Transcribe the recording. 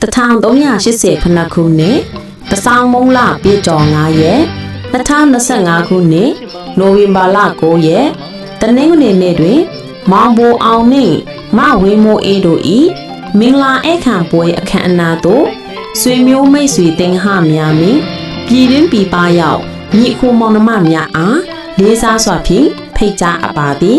1380ခုနှစ်ခုနှစ်တစောင်းမုံလပြည့်ကျော်9ရက်2025ခုနှစ်နိုဝင်ဘာလ9ရက်တနင်္ဂနွေနေ့တွင် မောင်ဘိုအောင်နှင့်မဝင်းမိုးအေးတို့၏မင်္ဂလာဧခံပွဲအခမ်းအနားသို့ဆွေမျိုးမိတ်ဆွေတင်ဟများမင်းပြည်တွင်းပြည်ပရောက်ညီအကိုမောင်နှမများအားလေးစားစွာဖြင့်ဖိတ်ကြားအပ်ပါသည်